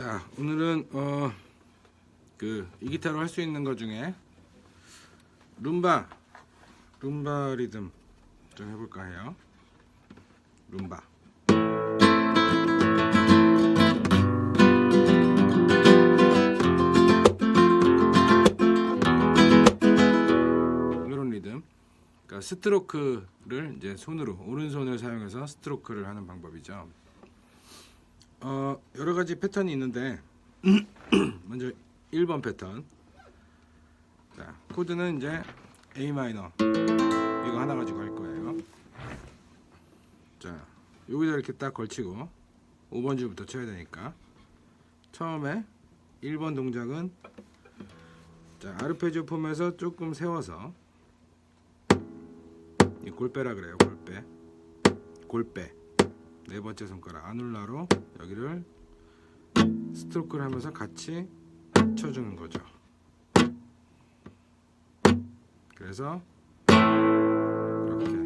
자, 오늘은 어 그 이 기타로 할 수 있는 것 중에 룸바 룸바 리듬 좀 해볼까 해요. 룸바. 이런 리듬. 그러니까 스트로크를 이제 손으로 오른손을 사용해서 스트로크를 하는 방법이죠. 어, 여러 가지 패턴이 있는데 먼저 1번 패턴. 자, 코드는 이제 A 마이너. 이거 하나 가지고 할 거예요. 자, 여기다 이렇게 딱 걸치고 5번 줄부터 쳐야 되니까 처음에 1번 동작은 자, 아르페지오 폼에서 조금 세워서 이 골빼라 그래요. 골빼. 골빼. 네 번째 손가락 아눌라로 여기를 스트로크를 하면서 같이 쳐주는 거죠. 그래서 이렇게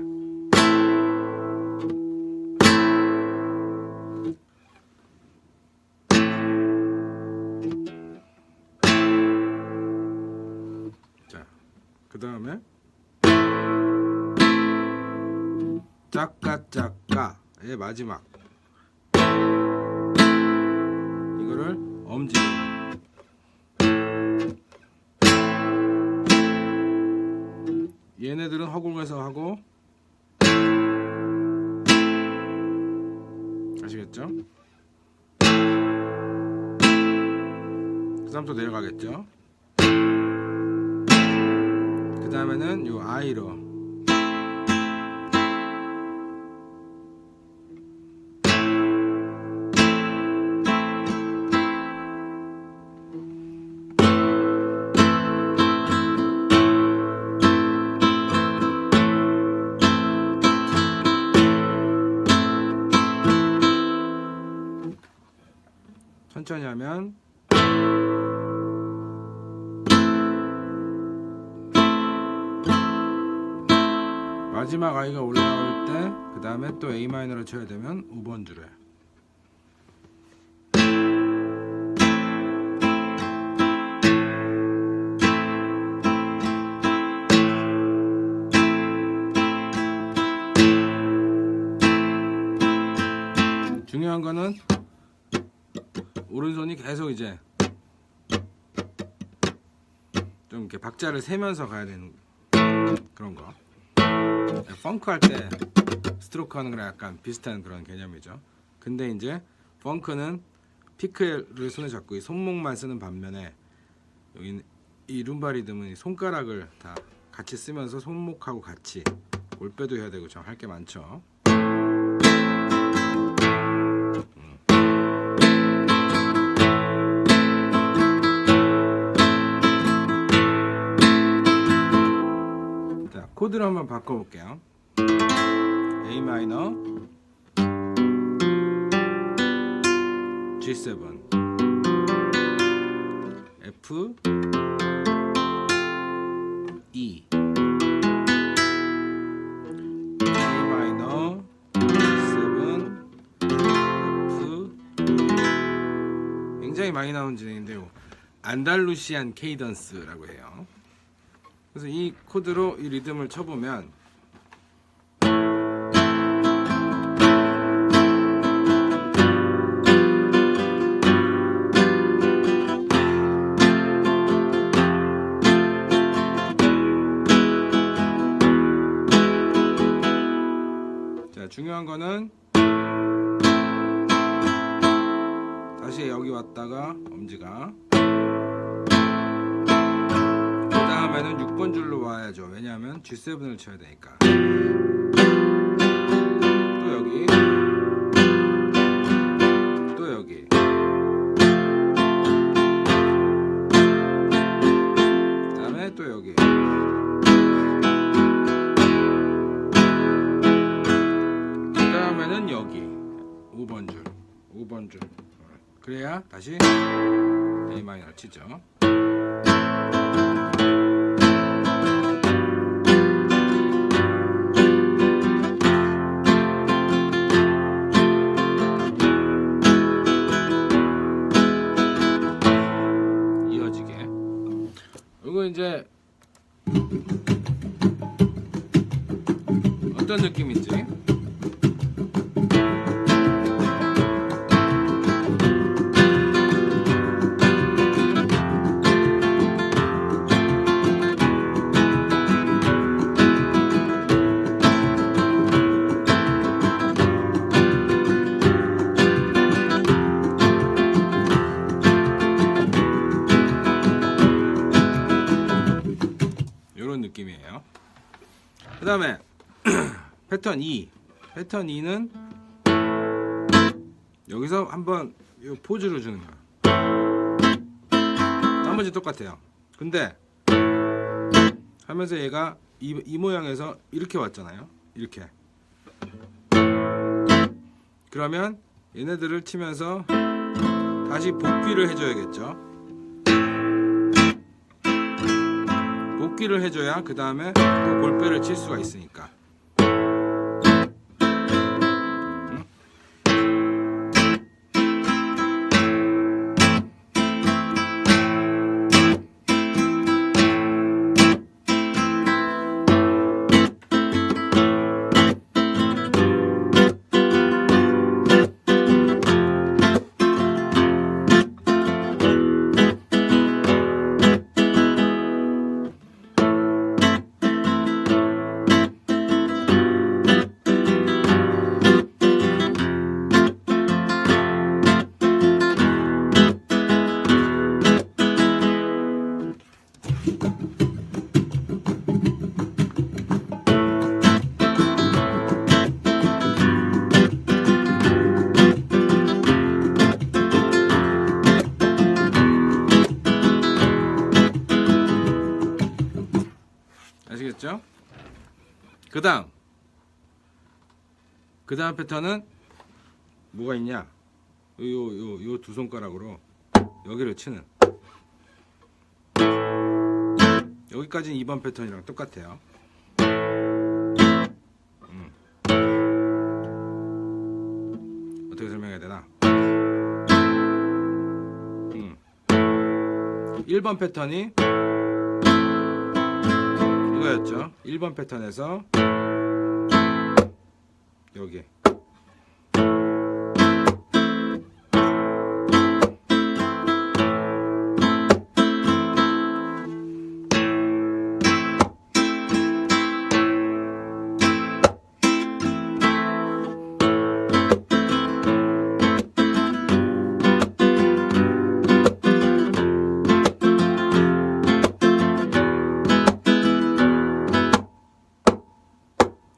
자, 그 다음에 짜까짜까 의 마지막 이거를 엄지 얘네들은 허공에서 하고 아시겠죠? 그 다음 또 내려가겠죠? 그 다음에는 요 아이로 천천히 하면 마지막 아이가 올라올 때 그 다음에 또 A 마이너를 쳐야 되면 5번 줄에 이제 좀 이렇게 박자를 세면서 가야 되는 그런 거. 펑크 할 때 스트로크 하는 거랑 약간 비슷한 그런 개념이죠. 근데 이제 펑크는 피크를 손에 잡고 이 손목만 쓰는 반면에 여기 이 룸바 리듬은 이 손가락을 다 같이 쓰면서 손목하고 같이 골빼도 해야 되고 좀할게 많죠. 코드를 한번 바꿔볼게요. A 마이너, G7, F, E, A 마이너, G7, F, 굉장히 많이 나온 진행인데요. 안달루시안 케이던스라고 해요. 그래서 이 코드로 이 리듬을 쳐보면 자 중요한 거는 다시 여기 왔다가 엄지가 다음에는 6번 줄로 와야죠. 왜냐하면 G7을 쳐야 되니까. 또 여기. 또 여기. 그 다음에 또 여기. 그 다음에는 여기. 5번 줄. 5번 줄. 그래야 다시 A 마이너 치죠. 패턴 2 패턴 2는 여기서 한번 이 포즈를 주는 거야. 나머지 똑같아요. 근데 하면서 얘가 이, 이 모양에서 이렇게 왔잖아요. 이렇게. 그러면 얘네들을 치면서 다시 복귀를 해줘야겠죠. 복귀를 해줘야 그 다음에 또 골배를 칠 수가 있으니까 다음. 그 다음 패턴은 뭐가 있냐? 요 요 요 두 손가락으로 여기를 치는. 여기까지는 2번 패턴이랑 똑같아요. 음. 어떻게 설명해야 되나? 음. 1번 패턴이 이거였죠. 1번 패턴에서 여기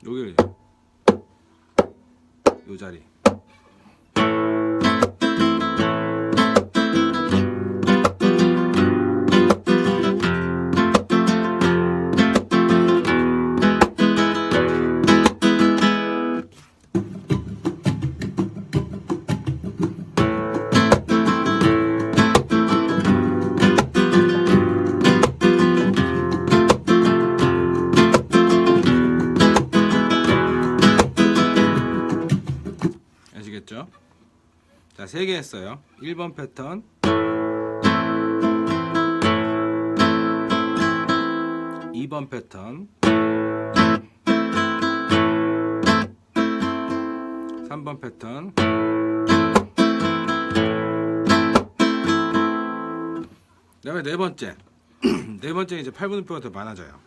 여기 요 자리 아시겠죠? 자, 세개 했어요. 1번 패턴. 2번 패턴. 3번 패턴. 그 다음에 네 번째. 네 번째 이제 8분음표가 더 많아져요.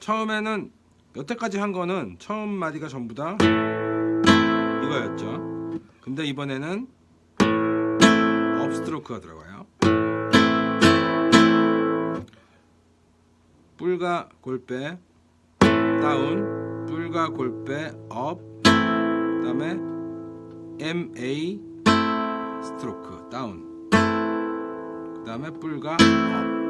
처음에는 여태까지 한 거는 처음 마디가 전부 다 이거였죠. 근데 이번에는 업스트로크가 들어가요. 뿔과 골배 다운, 뿔과 골배 업, 그다음에 MA 스트로크 다운, 그다음에 뿔과 업.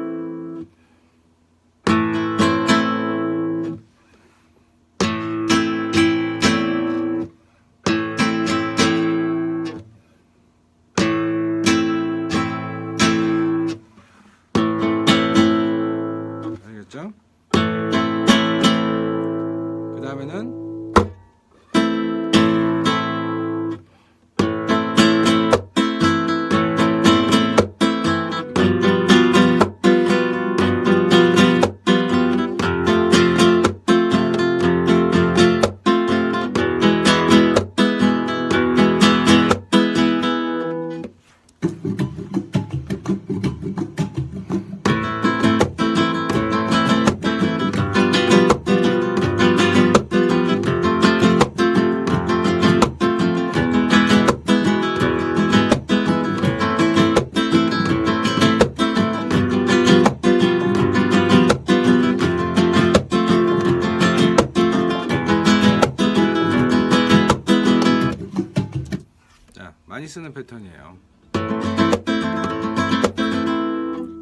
쓰는 패턴이에요.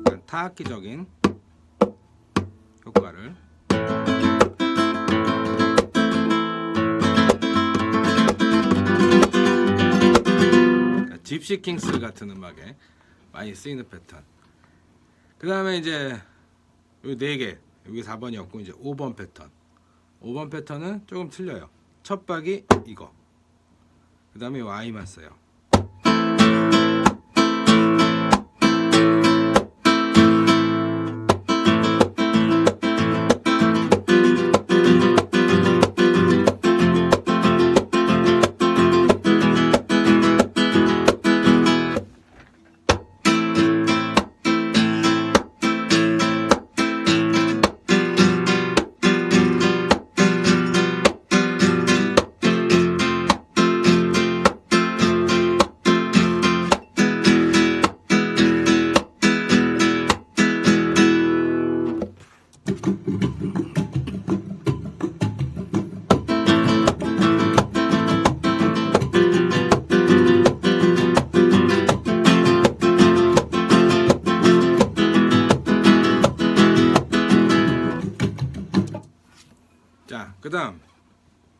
약간 타악기적인 효과를 그러니까 집시 킹스 같은 음악에 많이 쓰이는 패턴. 그 다음에 이제 여기 네 개, 여기 4번이었고 이제 5번 패턴. 5번 패턴은 조금 틀려요. 첫 박이 이거. 그 다음에 요 I만 써요.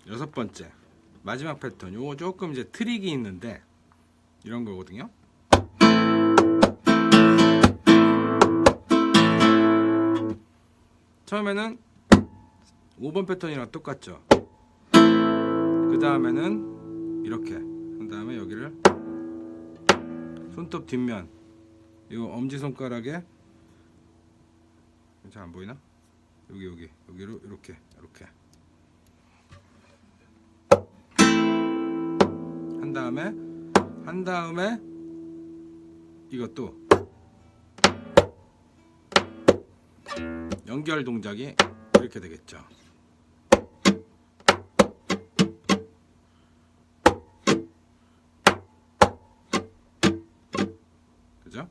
여섯 번째 마지막 패턴. 요거 조금 이제 트릭이 있는데 이런 거거든요. 처음에는 5번 패턴이랑 똑같죠. 그 다음에는 이렇게 한 다음에 여기를 손톱 뒷면 이거 엄지 손가락에 잘 안 보이나? 여기 여기 여기로 이렇게 이렇게 한 다음에 한 다음에 이것도 연결 동작이 이렇게 되겠죠. 그죠?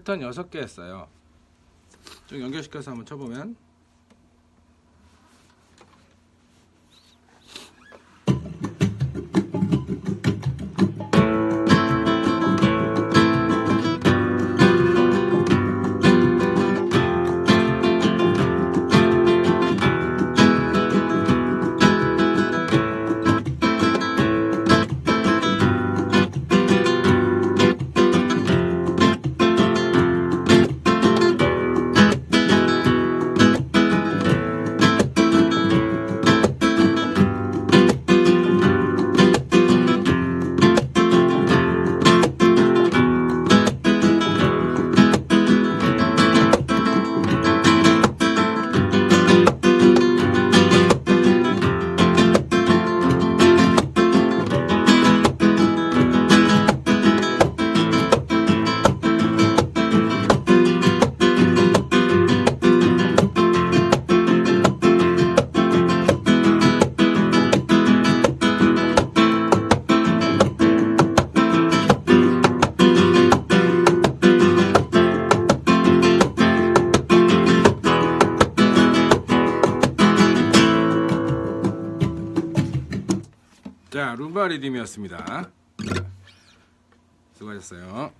패턴 6개 했어요. 좀 연결시켜서 한번 쳐보면 리듬이었습니다. 수고하셨어요.